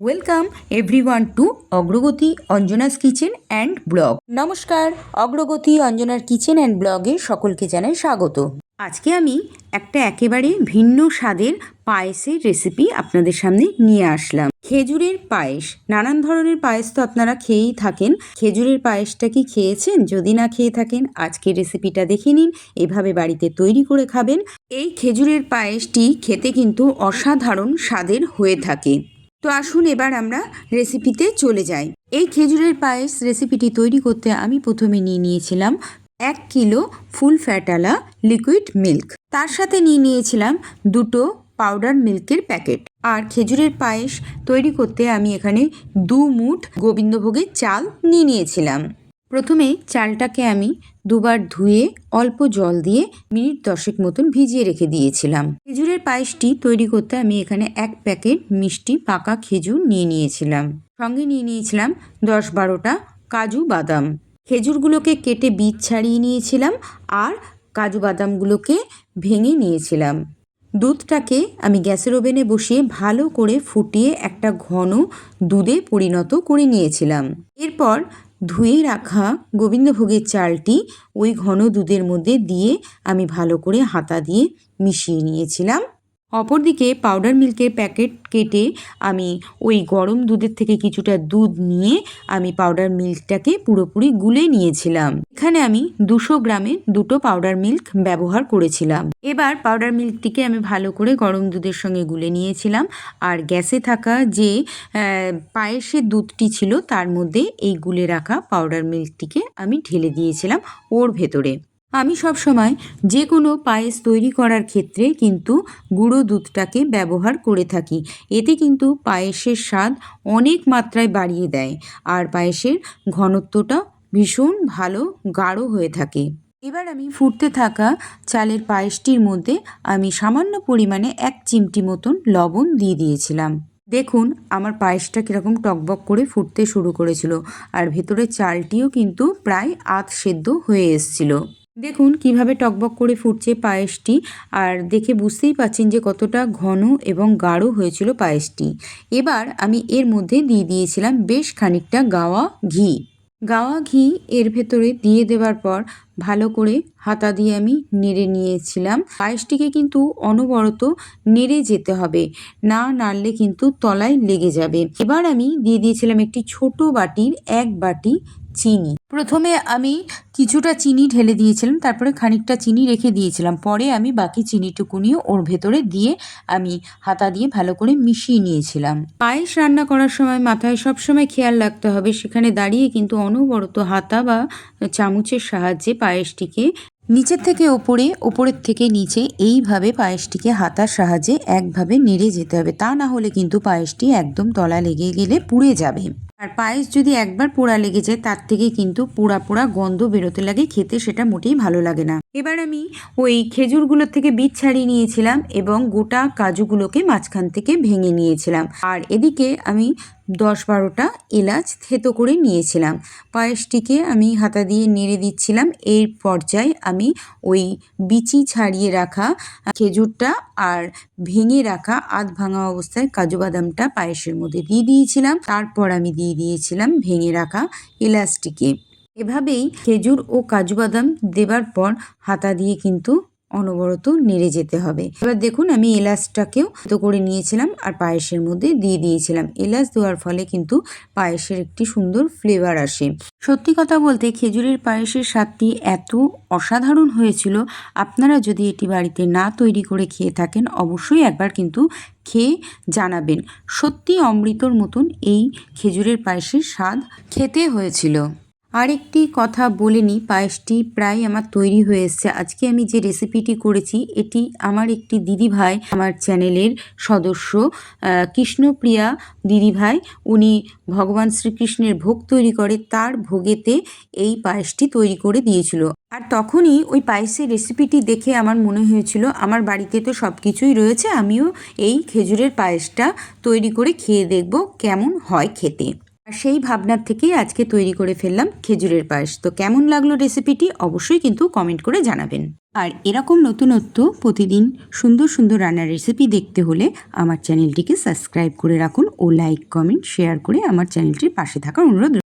Welcome everyone two অগ্রগতি Anjana's kitchen and blog নমস্কার অগ্রগতি অঞ্জনার কিচেন অ্যান্ড ব্লগে সকলকে জানাই স্বাগত। আজকে আমি একটা একেবারে ভিন্ন স্বাদের পায়েসের রেসিপি আপনাদের সামনে নিয়ে আসলাম। খেজুরের পায়েস, নানান ধরনের পায়েস তো আপনারা খেয়েই থাকেন। খেজুরের পায়েসটা কি খেয়েছেন? যদি না খেয়ে থাকেন, আজকের রেসিপিটা দেখে নিন, এভাবে বাড়িতে তৈরি করে খাবেন। এই খেজুরের পায়েসটি খেতে কিন্তু অসাধারণ স্বাদের হয়ে থাকে। তো আসুন এবার আমরা রেসিপিতে চলে যাই। এই খেজুরের পায়েস রেসিপিটি তৈরি করতে আমি প্রথমে নিয়ে নিয়েছিলাম এক কিলো ফুল ফ্যাটালা লিকুইড মিল্ক তার সাথে নিয়ে নিয়েছিলাম দুটো পাউডার মিল্কের প্যাকেট আর খেজুরের পায়েস তৈরি করতে আমি এখানে দু মুঠ গোবিন্দভোগের চাল নিয়ে নিয়েছিলাম। প্রথমে চালটাকে আমি দুবার ধুয়ে অল্প জল দিয়ে মিনিট দশেক মতন ভিজিয়ে রেখে দিয়েছিলাম। খেজুরের পায়েসটি তৈরি করতে আমি এখানে এক প্যাকেট মিষ্টি পাকা খেজুর নিয়ে নিয়েছিলাম। সঙ্গে নিয়ে নিয়েছিলাম দশ বারোটা কাজু বাদাম। খেজুরগুলোকে কেটে বীজ ছাড়িয়ে নিয়েছিলাম আর কাজু বাদামগুলোকে ভেঙে নিয়েছিলাম। দুধটাকে আমি গ্যাসের ওভেনে বসিয়ে ভালো করে ফুটিয়ে একটা ঘন দুধে পরিণত করে নিয়েছিলাম। এরপর ধুয়ে রাখা গোবিন্দভোগের চালটি ওই ঘন দুধের মধ্যে দিয়ে আমি ভালো করে হাতা দিয়ে মিশিয়ে নিয়েছিলাম। অপরদিকে পাউডার মিল্কের প্যাকেট কেটে আমি ওই গরম দুধের থেকে কিছুটা দুধ নিয়ে আমি পাউডার মিল্কটাকে পুরোপুরি গুলে নিয়েছিলাম। এখানে আমি দুশো গ্রামের দুটো পাউডার মিল্ক ব্যবহার করেছিলাম। এবার পাউডার মিল্কটিকে আমি ভালো করে গরম দুধের সঙ্গে গুলে নিয়েছিলাম। আর গ্যাসে থাকা যে পায়েসের দুধটি ছিল তার মধ্যে এই গুলে রাখা পাউডার মিল্কটিকে আমি ঢেলে দিয়েছিলাম ওর ভেতরে। আমি সব সময় যে কোনো পায়েস তৈরি করার ক্ষেত্রে কিন্তু গুঁড়ো দুধটাকে ব্যবহার করে থাকি। এতে কিন্তু পায়েসের স্বাদ অনেক মাত্রায় বাড়িয়ে দেয় আর পায়েসের ঘনত্বটা ভীষণ ভালো, গাঢ় হয়ে থাকে। এবার আমি ফুটতে থাকা চালের পায়েসটির মধ্যে আমি সামান্য পরিমাণে এক চিমটি মতন লবণ দিয়ে দিয়েছিলাম। দেখুন, আমার পায়েসটা কীরকম টকবক করে ফুটতে শুরু করেছিল আর ভেতরে চালটিও কিন্তু প্রায় আধ সেদ্ধ হয়ে এসছিল। দেখুন কীভাবে টকবক করে ফুটছে পায়েসটি আর দেখে বুঝতেই পাচ্ছেন যে কতটা ঘন এবং গাঢ় হয়েছিল পায়েসটি। এবার আমি এর মধ্যে দিয়ে দিয়েছিলাম বেশ খানিকটা গাওয়া ঘি। গাওয়া ঘি এর ভেতরে দিয়ে দেওয়ার পর ভালো করে হাতা দিয়ে আমি নেড়ে নিয়েছিলাম। পায়েসটিকে কিন্তু অনবরত নেড়ে যেতে হবে, না নাড়লে কিন্তু তলায় লেগে যাবে। এবার আমি দিয়ে দিয়েছিলাম একটি ছোট বাটির এক বাটি চিনি। প্রথমে আমি কিছুটা চিনি ঢেলে দিয়েছিলাম, তারপরে খানিকটা চিনি রেখে দিয়েছিলাম। পরে আমি বাকি চিনিটুকুনিও ওর ভেতরে দিয়ে আমি হাতা দিয়ে ভালো করে মিশিয়ে নিয়েছিলাম। পায়েস রান্না করার সময় মাথায় সব সময় খেয়াল রাখতে হবে, সেখানে দাঁড়িয়ে কিন্তু অনবরত হাতা বা চামচের সাহায্যে পায়েসটিকে নিচের থেকে ওপরে, ওপরের থেকে নিচে এইভাবে পায়েসটিকে হাতার সাহায্যে একভাবে নেড়ে যেতে হবে। তা না হলে কিন্তু পায়েসটি একদম তলা লেগে গেলে পুড়ে যাবে। আর পায়েস যদি একবার পোড়া লেগে যায়, তার থেকে কিন্তু পোড়া পোড়া গন্ধ বেরোতে লাগে, খেতে সেটা মোটেই ভালো লাগে না। এবার আমি ওই খেজুরগুলোর থেকে বীজ ছাড়িয়ে নিয়েছিলাম এবং গোটা কাজুগুলোকে মাঝখান থেকে ভেঙে নিয়েছিলাম। আর এদিকে আমি দশ বারোটা এলাচ থেতো করে নিয়েছিলাম। পায়েসটিকে আমি হাতা দিয়ে নেড়ে দিচ্ছিলাম। এর পর্যায়ে আমি ওই বিচি ছাড়িয়ে রাখা খেজুরটা আর ভেঙে রাখা আধ ভাঙা অবস্থায় কাজু বাদামটা পায়েসের মধ্যে দিয়ে দিয়েছিলাম। তারপর আমি দিয়ে দিয়েছিলাম ভেঙে রাখা ইলাস্টিকে। এভাবেই খেজুর ও কাজু বাদাম দেবার পর হাতা দিয়ে কিন্তু অনবরত নেড়ে যেতে হবে। এবার দেখুন আমি এলাচটাকেও তো করে নিয়েছিলাম আর পায়েসের মধ্যে দিয়ে দিয়েছিলাম। এলাচ দেওয়ার ফলে কিন্তু পায়েসের একটি সুন্দর ফ্লেভার আসে। সত্যি কথা বলতে খেজুরের পায়েসের স্বাদটি এত অসাধারণ হয়েছিল। আপনারা যদি এটি বাড়িতে না তৈরি করে খেয়ে থাকেন, অবশ্যই একবার কিন্তু খেয়ে জানাবেন। সত্যি অমৃতর মতন এই খেজুরের পায়েসের স্বাদ খেতে হয়েছিল। আরেকটি কথা বলে নিই পায়েসটি প্রায় আমার তৈরি হয়ে আজকে আমি যে রেসিপিটি করেছি, এটি আমার একটি দিদিভাই, আমার চ্যানেলের সদস্য কৃষ্ণপ্রিয়া দিদিভাই। উনি ভগবান শ্রীকৃষ্ণের ভোগ তৈরি করে, তার ভোগেতে এই পায়েসটি তৈরি করে দিয়েছিল। আর তখনই ওই পায়েসের রেসিপিটি দেখে আমার মনে হয়েছিল, আমার বাড়িতে তো সব কিছুই রয়েছে, আমিও এই খেজুরের পায়েসটা তৈরি করে খেয়ে দেখব কেমন হয় খেতে। সেই ভাবনার থেকেই আজকে তৈরি করে ফেললাম খেজুরের পায়েস। তো কেমন লাগল রেসিপিটি অবশ্যই কিন্তু কমেন্ট করে জানাবেন। আর এরকম নতুনত্ব প্রতিদিন সুন্দর সুন্দর রান্নার রেসিপি দেখতে হলে আমার চ্যানেলটিকে সাবস্ক্রাইব করে রাখুন ও লাইক, কমেন্ট, শেয়ার করে আমার চ্যানেলটির পাশে থাকার অনুরোধ